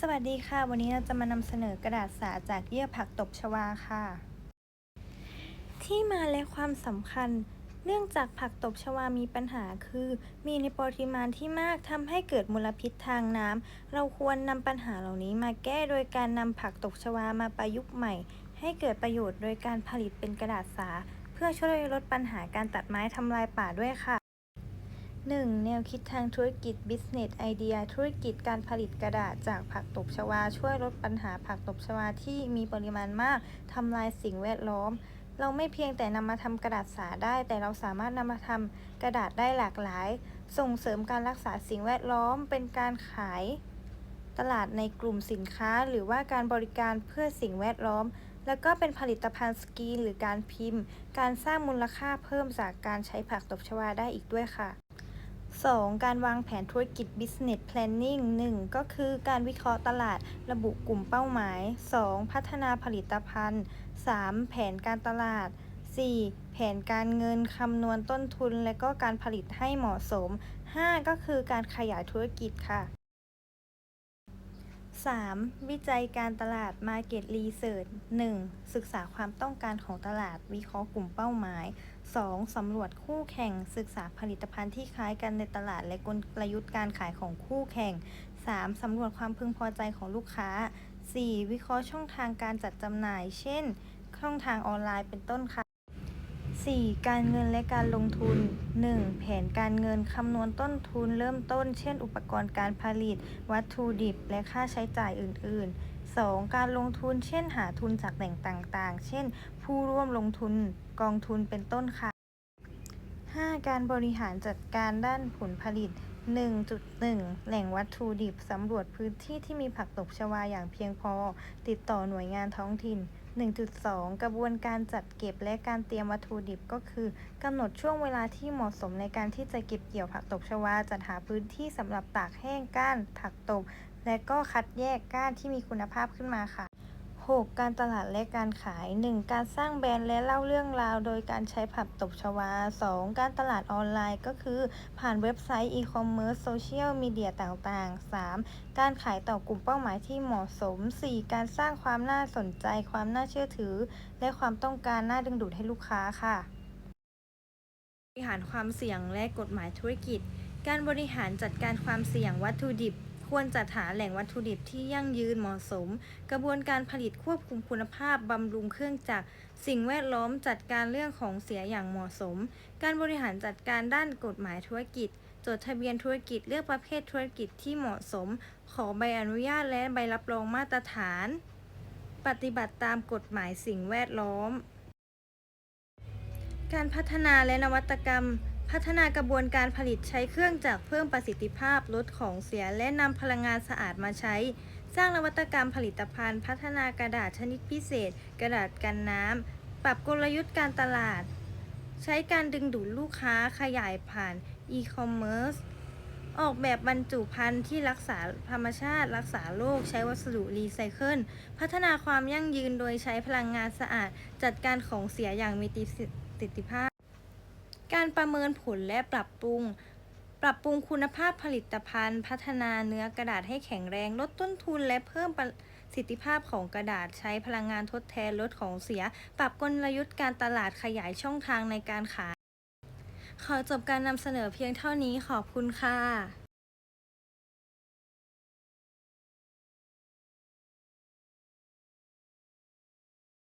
สวัสดีค่ะ วันนี้เราจะมานำเสนอกระดาษสาจากเยื่อผักตบชวาค่ะ ที่มาและความสำคัญ เนื่องจากผักตบชวามีปัญหาคือ มีในปริมาณที่มากทำให้เกิดมลพิษทางน้ำเราควรนำปัญหาเหล่านี้มาแก้โดยการนำผักตบชวามาประยุกต์ใหม่ ให้เกิดประโยชน์โดยการผลิตเป็นกระดาษสา เพื่อช่วยลดปัญหาการตัดไม้ทำลายป่าด้วยค่ะ 1. แนวคิดทางธุรกิจ Business Idea ธุรกิจการผลิตกระดาษจากผักตบชวา ช่วยลดปัญหาผักตบชวาที่มีปริมาณมาก ทำลายสิ่งแวดล้อม เราไม่เพียงแต่นำมาทำกระดาษสาได้ แต่เราสามารถนำมาทำกระดาษได้หลากหลาย ส่งเสริมการรักษาสิ่งแวดล้อม เป็นการขาย ตลาดในกลุ่มสินค้า หรือว่าการบริการเพื่อสิ่งแวดล้อม แล้วก็เป็นผลิตภัณฑ์สกรีนหรือการพิมพ์ การสร้างมูลค่าเพิ่มจากการใช้ผักตบชวาได้อีกด้วยค่ะ 2. การวางแผนธุรกิจ business planning 1. ก็คือการวิเคราะห์ตลาดระบุกลุ่มเป้าหมาย 2. พัฒนาผลิตภัณฑ์ 3. แผนการตลาด 4. แผนการเงินคำนวณต้นทุน และก็การผลิตให้เหมาะสม 5. ก็คือการขยายธุรกิจค่ะ 3. วิจัยการตลาด Market Research 1. ศึกษาความต้องการของตลาด วิเคราะห์กลุ่มเป้าหมาย 2. สำรวจคู่แข่ง ศึกษาผลิตภัณฑ์ที่คล้ายกันในตลาดและกลยุทธ์การขายของคู่แข่ง 3. สำรวจความพึงพอใจของลูกค้า 4. วิเคราะห์ช่องทางการจัดจำหน่าย เช่น ช่องทางออนไลน์เป็นต้นค่ะ 4. การเงินและการลงทุน 1. แผนการเงินคำนวณต้นทุนเริ่มต้น เช่น อุปกรณ์การผลิต วัตถุดิบ และค่าใช้จ่ายอื่น ๆ 2. การลงทุน เช่น หาทุนจากแหล่งต่าง ๆ เช่น ผู้ร่วมลงทุนกองทุนเป็นต้นค่ะ 5. การบริหารจัดการด้านผลผลิต 1.1 แหล่งวัตถุดิบ สำรวจพื้นที่ที่มีผักตบชวาอย่างเพียงพอ ติดต่อหน่วยงานท้องถิ่น 1.2 กระบวนการจัดเก็บและการเตรียมวัตถุดิบก็คือกำหนดช่วงเวลาที่เหมาะสมในการที่จะเก็บเกี่ยวผักตบชวา จัดหาพื้นที่สำหรับตากแห้งก้านผักตบ และก็คัดแยกก้านที่มีคุณภาพขึ้นมาค่ะ 6. การตลาดและการขาย 1. การสร้างแบรนด์และเล่าเรื่องราว โดยการใช้ผักตบชวา 2. การตลาดออนไลน์ก็คือ ผ่านเว็บไซต์อีคอมเมิร์ซโซเชียลมีเดียต่างๆ 3. การขายต่อกลุ่มเป้าหมายที่เหมาะสม 4. การสร้างความน่าสนใจ ความน่าเชื่อถือ และความต้องการน่าดึงดูดให้ลูกค้าค่ะบริหารความเสี่ยงและกฎหมายธุรกิจ การบริหารจัดการความเสี่ยงวัตถุดิบ ควรจัดหาแหล่งวัตถุดิบที่ยั่งยืนเหมาะสม กระบวนการผลิตควบคุมคุณภาพบำรุงเครื่องจักร สิ่งแวดล้อมจัดการเรื่องของเสียอย่างเหมาะสม การบริหารจัดการด้านกฎหมายธุรกิจ จดทะเบียนธุรกิจเลือกประเภทธุรกิจที่เหมาะสม ขอใบอนุญาตและใบรับรองมาตรฐาน ปฏิบัติตามกฎหมายสิ่งแวดล้อม การพัฒนาและนวัตกรรม พัฒนากระบวนการผลิตใช้เครื่องจักรเพิ่มประสิทธิภาพลดของเสียและนำพลังงานสะอาดมาใช้ สร้างนวัตกรรมผลิตภัณฑ์ พัฒนากระดาษชนิดพิเศษ กระดาษกันน้ำ ปรับกลยุทธ์การตลาด ใช้การดึงดูดลูกค้าขยายผ่านอีคอมเมิร์ซออกแบบบรรจุภัณฑ์ที่รักษาธรรมชาติ รักษาโรคใช้วัสดุรีไซเคิลพัฒนาความยั่งยืนโดยใช้พลังงานสะอาด จัดการของเสียอย่างมีประสิทธิภาพ การประเมินผลและปรับปรุง ปรับปรุงคุณภาพผลิตภัณฑ์ พัฒนาเนื้อกระดาษให้แข็งแรง ลดต้นทุนและเพิ่มประสิทธิภาพของกระดาษใช้พลังงานทดแทนลดของเสีย ปรับกลยุทธ์การตลาดขยายช่องทางในการขาย ขอจบการนำเสนอเพียงเท่านี้ขอบคุณค่ะ